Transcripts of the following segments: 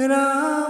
and i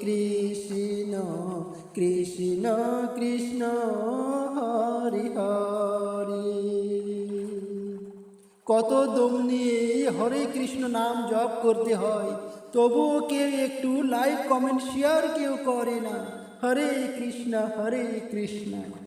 Krishna Krishna Krishna, Hari Hari. কত দম নিয়ে হরে কৃষ্ণ নাম জপ করতে হয়, তবুও কেউ একটু লাইক কমেন্ট শেয়ার কেউ করে না। হরে কৃষ্ণ হরে কৃষ্ণ।